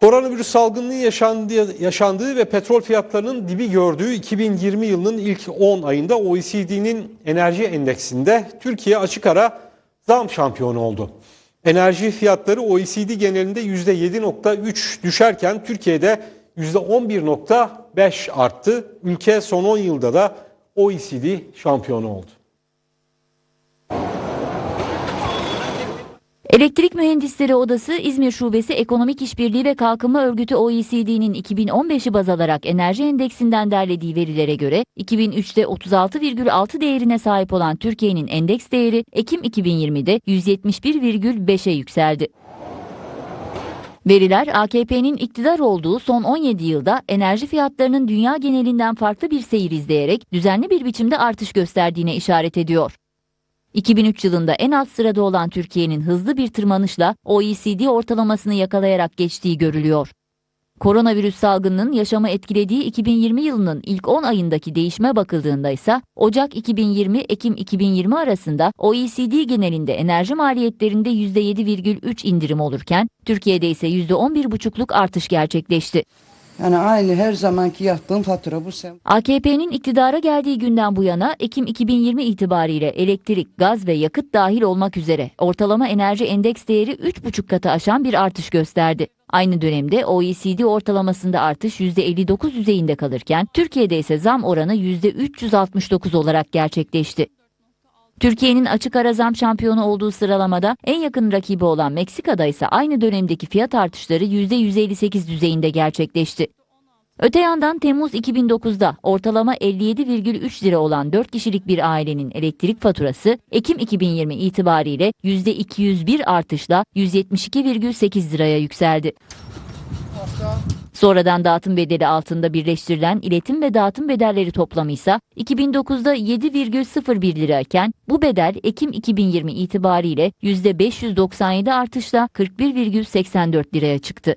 Koronavirüs salgınının yaşandığı, yaşandığı ve petrol fiyatlarının dibi gördüğü 2020 yılının ilk 10 ayında OECD'nin enerji endeksinde Türkiye açık ara zam şampiyonu oldu. Enerji fiyatları OECD genelinde %7.3 düşerken Türkiye'de %11.5 arttı. Ülke son 10 yılda da OECD şampiyonu oldu. Elektrik Mühendisleri Odası İzmir Şubesi Ekonomik İşbirliği ve Kalkınma Örgütü OECD'nin 2015'i baz alarak enerji endeksinden derlediği verilere göre 2003'te 36,6 değerine sahip olan Türkiye'nin endeks değeri Ekim 2020'de 171,5'e yükseldi. Veriler AKP'nin iktidar olduğu son 17 yılda enerji fiyatlarının dünya genelinden farklı bir seyir izleyerek düzenli bir biçimde artış gösterdiğine işaret ediyor. 2003 yılında en alt sırada olan Türkiye'nin hızlı bir tırmanışla OECD ortalamasını yakalayarak geçtiği görülüyor. Koronavirüs salgınının yaşamı etkilediği 2020 yılının ilk 10 ayındaki değişime bakıldığında ise Ocak 2020-Ekim 2020 arasında OECD genelinde enerji maliyetlerinde %7,3 indirim olurken Türkiye'de ise %11,5'luk artış gerçekleşti. Yani aynı her zamanki yattığım fatura bu sen. AKP'nin iktidara geldiği günden bu yana Ekim 2020 itibariyle elektrik, gaz ve yakıt dahil olmak üzere ortalama enerji endeks değeri 3,5 katı aşan bir artış gösterdi. Aynı dönemde OECD ortalamasında artış %59 düzeyinde kalırken Türkiye'de ise zam oranı %369 olarak gerçekleşti. Türkiye'nin açık ara zam şampiyonu olduğu sıralamada en yakın rakibi olan Meksika'da ise aynı dönemdeki fiyat artışları %158 düzeyinde gerçekleşti. Öte yandan Temmuz 2009'da ortalama 57,3 lira olan 4 kişilik bir ailenin elektrik faturası Ekim 2020 itibariyle %201 artışla 172,8 liraya yükseldi. Sonradan dağıtım bedeli altında birleştirilen iletim ve dağıtım bedelleri toplamı ise 2009'da 7,01 lirayken bu bedel Ekim 2020 itibariyle %597 artışla 41,84 liraya çıktı.